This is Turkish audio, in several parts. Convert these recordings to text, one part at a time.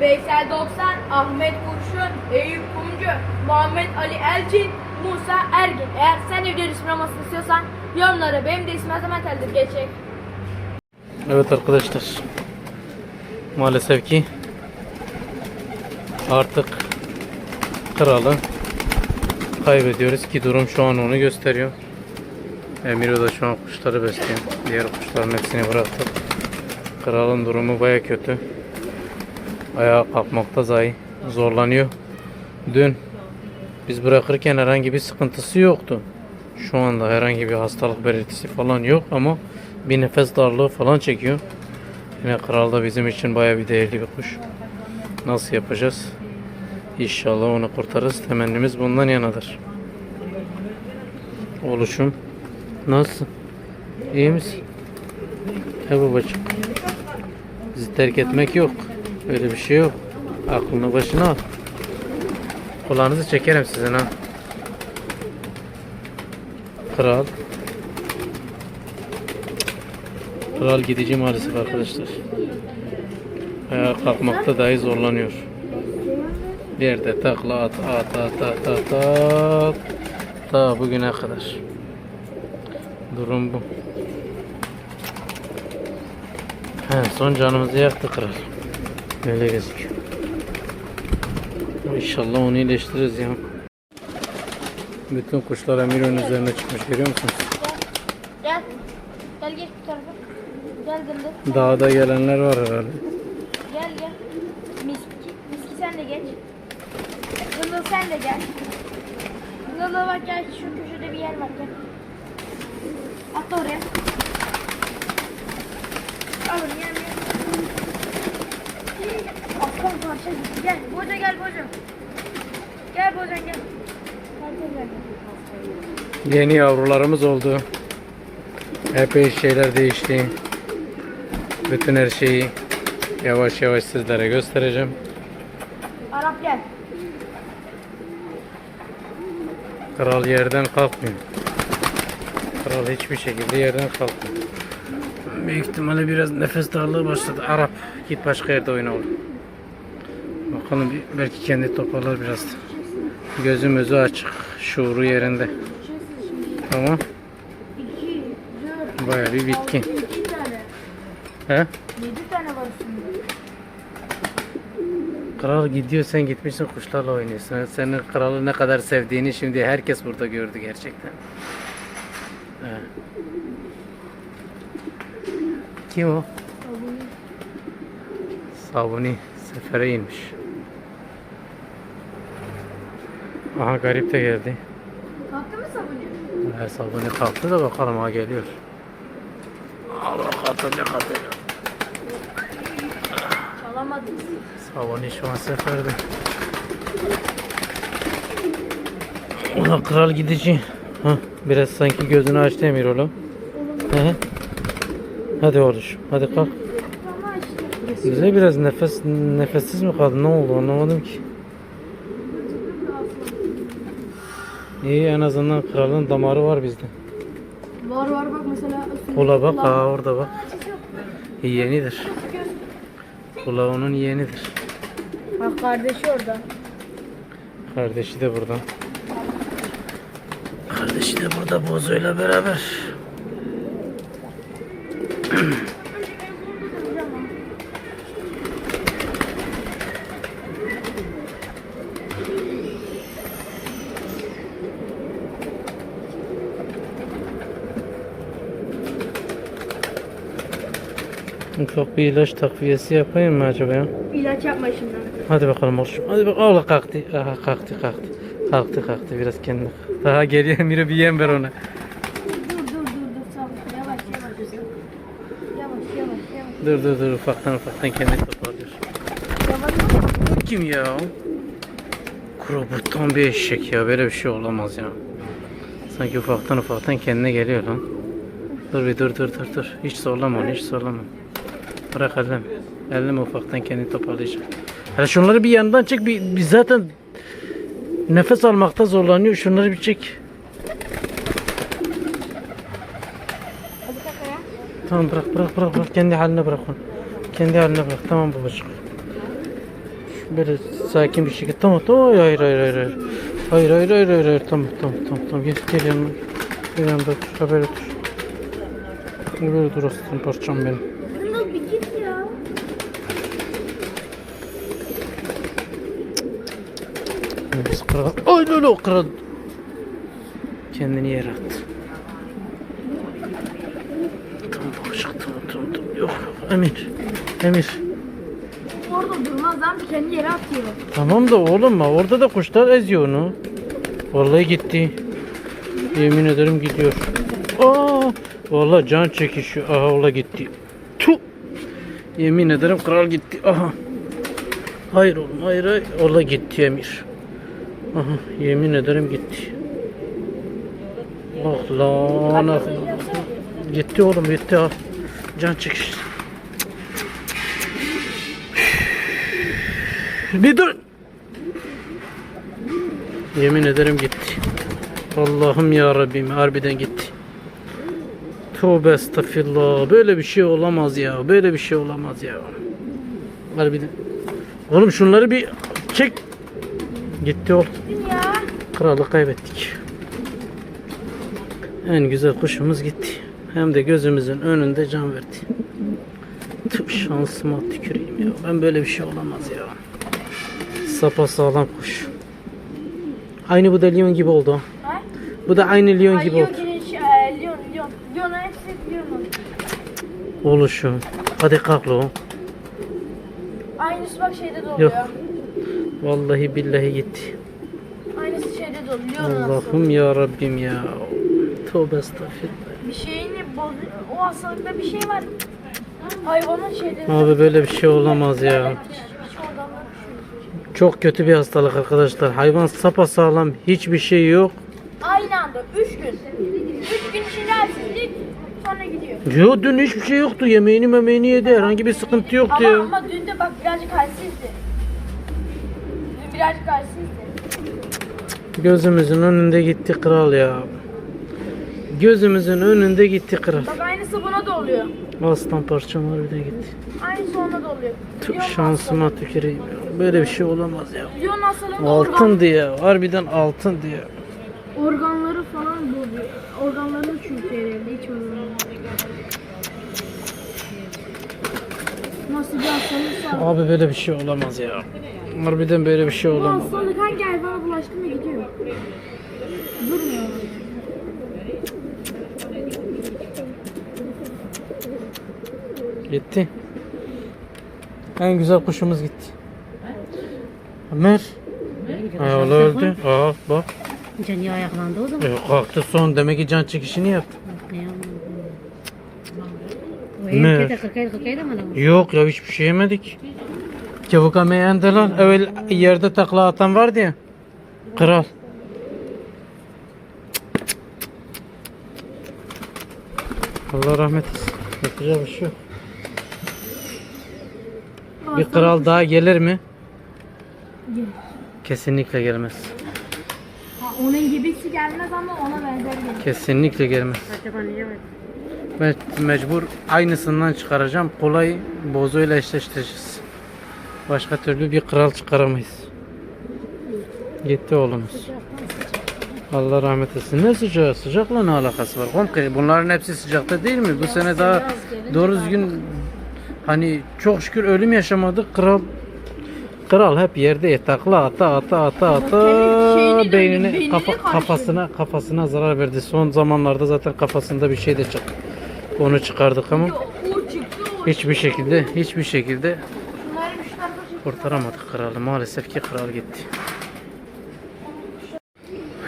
Veysel 90, Ahmet Kurşun, Eyüp Kumcu, Muhammed Ali Elçin, Musa Ergin. Eğer sen de video ismi olmasını istiyorsan yorumlara benim de ismim Azamet Eldir geçecek. Evet arkadaşlar. Maalesef ki artık kralı kaybediyoruz ki durum şu an onu gösteriyor. Emiro da şu an kuşları besliyor. Diğer kuşların hepsini bıraktık. Kralın durumu baya kötü. Ayağa kalkmakta zayi zorlanıyor. Dün biz bırakırken herhangi bir sıkıntısı yoktu. Şu anda herhangi bir hastalık belirtisi falan yok ama bir nefes darlığı falan çekiyor. Yine kral da bizim için baya bir değerli bir kuş. Nasıl yapacağız? İnşallah onu kurtarırız. Temennimiz bundan yanadır. Oluşum. Nasıl? İyi misin? He babacığım. Bizi terk etmek yok. Öyle bir şey yok. Aklını başına al. Kulağınızı çekerim sizin ha. Kral. Kral gidici maalesef arkadaşlar. Ayağa kalkmakta dahi zorlanıyor. Bir yerde takla at at at at at at. Ta bugüne kadar. Durum bu. He, son canımızı yaktı kral. Öyle gözüküyor. İnşallah onu iyileştiririz ya. Bütün kuşlar Emir'in üzerine çıkmış görüyor musunuz? Gel. Gel geç bu tarafa. Gel Gındır. Dağda gelenler var herhalde. Gel gel. Miski. Miski sen de geç. Gındır sen de gel. Gındır bak gel şu köşede bir yer var gel. Atla oraya. Alın gel gel. Aslan parça gitti. Gel. Boza gel Boza. Gel Boza gel. Gel gel gel. Yeni yavrularımız oldu. Epey şeyler değişti. Bütün her şeyi yavaş yavaş sizlere göstereceğim. Arap gel. Kral yerden kalkmıyor. Kral hiçbir şekilde yerden kalkmıyor. Büyük ihtimalle biraz nefes darlığı başladı. Arap git başka yerde oyna oğlum. Bakalım bir- belki kendi toparlar biraz. Gözü mözü açık. Şuuru yerinde. Tamam. Baya bir bitkin. He? Kral gidiyor sen gitmişsin kuşlarla oynuyorsun. Senin kralı ne kadar sevdiğini şimdi herkes burada gördü gerçekten. He. Kim o? Sabuni sefere inmiş. Aha garip de geldi. Kalktı mı sabunu? He, Sabuni kalktı da bakalım ha geliyor. Allah katılıyor katılıyor. Çalamadık. Sabuni şu an seferde. Ulan kral gidici. Ha, biraz sanki gözünü açtı Emir oğlum. Hı. Hadi oğlum. Hadi kalk. Bize biraz nefes nefessiz mi kaldı? Ne oldu anlamadım ki. İyi en azından kralın damarı var bizde. Var var bak mesela. Ula bak ha orada bak. Yeğenidir. Ula onun yeğenidir. Bak kardeşi orada. Kardeşi de burada. Kardeşi de burada Bozo'yla beraber. Ufak bir ilaç takviyesi yapayım mı acaba ya? İlaç yapma şimdi. Hadi bakalım oğlum. Hadi bak. Allah kalktı. Aha kalktı kalktı. Kalktı kalktı biraz kendine. Daha geriye Emre bir yem ver ona. Dur dur dur dur. Dur dur dur ufaktan ufaktan kendini toparlıyor. Bu kim ya? Tam bir eşek ya. Böyle bir şey olamaz ya. Sanki ufaktan ufaktan kendine geliyor lan. Dur bir dur dur dur dur. Hiç zorlama onu hiç zorlama. Bırak ellem. Ellem ufaktan kendini toparlayacak. Hele şunları bir yandan çek. Bir, bir zaten nefes almakta zorlanıyor. Şunları bir çek. Tamam bırak bırak bırak bırak kendi haline bırak onu. Kendi haline bırak tamam babacığım. Böyle sakin bir şekilde. Tamam tamam. Hayır hayır hayır hayır. Hayır hayır hayır hayır. hayır. Tamam tamam tamam tamam. Gel gel yanıma. Gel yanımda dur. Ha böyle dur. Ha Böyle dur aslan parçam benim. Kırıl bir git ya. Biz kral. Ay lan o kral. Kendini yere attı. Tamam babacık tamam tamam. Yok yok Emir. Emir. Orada durmaz lan kendi yere atıyor. Tamam da oğlum orada da kuşlar eziyor onu. Vallahi gitti. Yemin ederim gidiyor. Aa, vallahi can çekişiyor. Aha ola gitti. Tu. Yemin ederim kral gitti. Aha. Hayır oğlum hayır hayır. Ola gitti Emir. Aha yemin ederim gitti. Ah lan. Gitti oğlum gitti ha. Can çekiş. Bir dur. Yemin ederim gitti. Allah'ım ya Rabbim harbiden gitti. Tövbe estağfirullah. Böyle bir şey olamaz ya. Böyle bir şey olamaz ya. Harbiden. Oğlum şunları bir çek. Gitti ya. Kralı kaybettik. En güzel kuşumuz gitti. Hem de gözümüzün önünde can verdi. Tüm şansıma tüküreyim ya. Ben böyle bir şey olamaz ya. Sapa sağlam kuş. Aynı bu da Lyon gibi oldu. Ha? Bu da aynı Lyon gibi Lyon, oldu. giriş, e, Lyon, Lyon. Lyon'un hepsi Lyon'un. Oluşu. Hadi kalk lo. Aynısı bak şeyde de oluyor. Yok. Vallahi billahi gitti. Aynısı şeyde de oluyor. Allah'ım ya Rabbim ya. Tövbe estağfurullah. Bir şeyini bozuyor. O hastalıkta bir şey var. Hayvanın şeyde. Abi böyle bir şey olamaz ya. Oradan da düşüyor. Çok kötü bir hastalık arkadaşlar. Hayvan sapa sağlam. Hiçbir şey yok. Aynı anda 3 gün. 3 gün içinde halsizlik sonra gidiyor. Yo dün hiçbir şey yoktu. Yemeğini memeğini yedi. Herhangi bir sıkıntı yoktu Ama, ya. ama dün de bak birazcık halsizdi. Birazcık halsizdi. Gözümüzün önünde gitti kral ya. Gözümüzün önünde gitti kral. Bak aynısı buna da oluyor. Aslan parçam harbiden gitti. Aynısı ona da oluyor. Tüh, şansıma tüküreyim ya. Böyle bir şey olamaz ya. hastalığı- Lyon hastalığında organ, Altın diye. Harbiden altın diye. organları falan bozuyor. Organlarını çürütüyor herhalde hiç organları. Nasıl bir hastalıksa. Abi böyle bir şey olamaz ya. Harbiden böyle bir şey Bu olamaz. hastalık hangi hayvana bulaştı mı gidiyor. Durmuyor. Gitti. En güzel kuşumuz gitti. Ömer. Ay oğlu öldü. Aa bak. Can niye ayaklandı o zaman? E, kalktı son demek ki can çekişini yaptı. Ne? Yok ya hiçbir şey yemedik. Çabuk yemeyendiler. Evvel yerde takla atan vardı ya. Kral. Allah rahmet etsin. Yapacak bir şey yok. Bir kral daha gelir mi? Kesinlikle gelmez. Ha, onun gibisi gelmez ama ona benzer gelir. Kesinlikle gelmez. Acaba niye? Me- mecbur aynısından çıkaracağım. Kolay bozuyla eşleştireceğiz. Başka türlü bir kral çıkaramayız. Gitti oğlumuz. Allah rahmet etsin. Ne sıcağı? Sıcakla ne alakası var? Komple bunların hepsi sıcakta değil mi? Bu sene daha doğru düzgün hani çok şükür ölüm yaşamadık. Kral Kral hep yerde yatakla ata ata ata ata beynine kafa- kafasına kafasına zarar verdi. Son zamanlarda zaten kafasında bir şey de çıktı. Onu çıkardık ama hiçbir şekilde hiçbir şekilde Şunları şu tarafa çek. Kurtaramadık kralı. Maalesef ki kral gitti.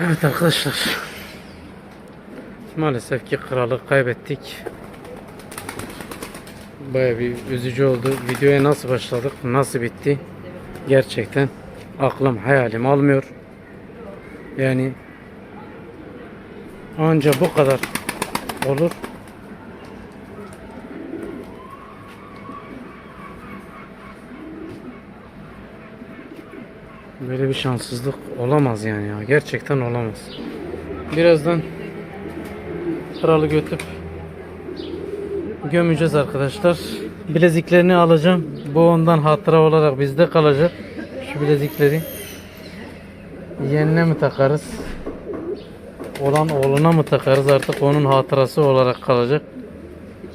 Evet arkadaşlar. Maalesef ki kralı kaybettik. Baya bir üzücü oldu. Videoya nasıl başladık, nasıl bitti? Gerçekten aklım hayalim almıyor. Yani anca bu kadar olur. Böyle bir şanssızlık olamaz yani ya. Gerçekten olamaz. Birazdan kralı götürüp gömeceğiz arkadaşlar. Bileziklerini alacağım. Bu ondan hatıra olarak bizde kalacak. şu bilezikleri. Yeğenine mi takarız? Olan oğluna mı takarız artık onun hatırası olarak kalacak.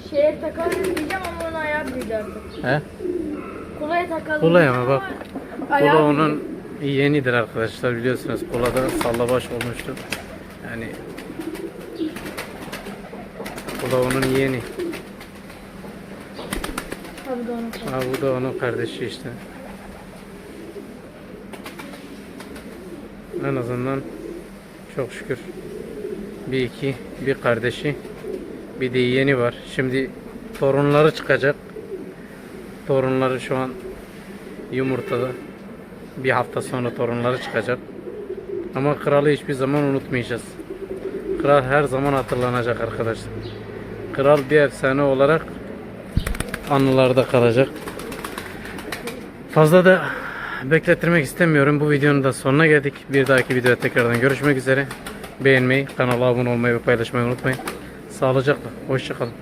Şeye takalım diyeceğim ama ayağı büyüdü artık. He? Kulaya takalım. Kulaya mı? Bak. ayağı büyüdü. onun yeğenidir arkadaşlar biliyorsunuz. Kolada sallabaş olmuştu. Yani Kola onun yeğeni. Tabii de onu. Ha, bu da onun kardeşi işte. En azından çok şükür bir iki bir kardeşi bir de yeğeni var. Şimdi torunları çıkacak. Torunları şu an yumurtada. Bir hafta sonra torunları çıkacak. Ama kralı hiçbir zaman unutmayacağız. Kral her zaman hatırlanacak arkadaşlar. Kral bir efsane olarak anılarda kalacak. Fazla da beklettirmek istemiyorum. Bu videonun da sonuna geldik. Bir dahaki videoda tekrardan görüşmek üzere. Beğenmeyi, kanala abone olmayı ve paylaşmayı unutmayın. Sağlıcakla. Hoşçakalın.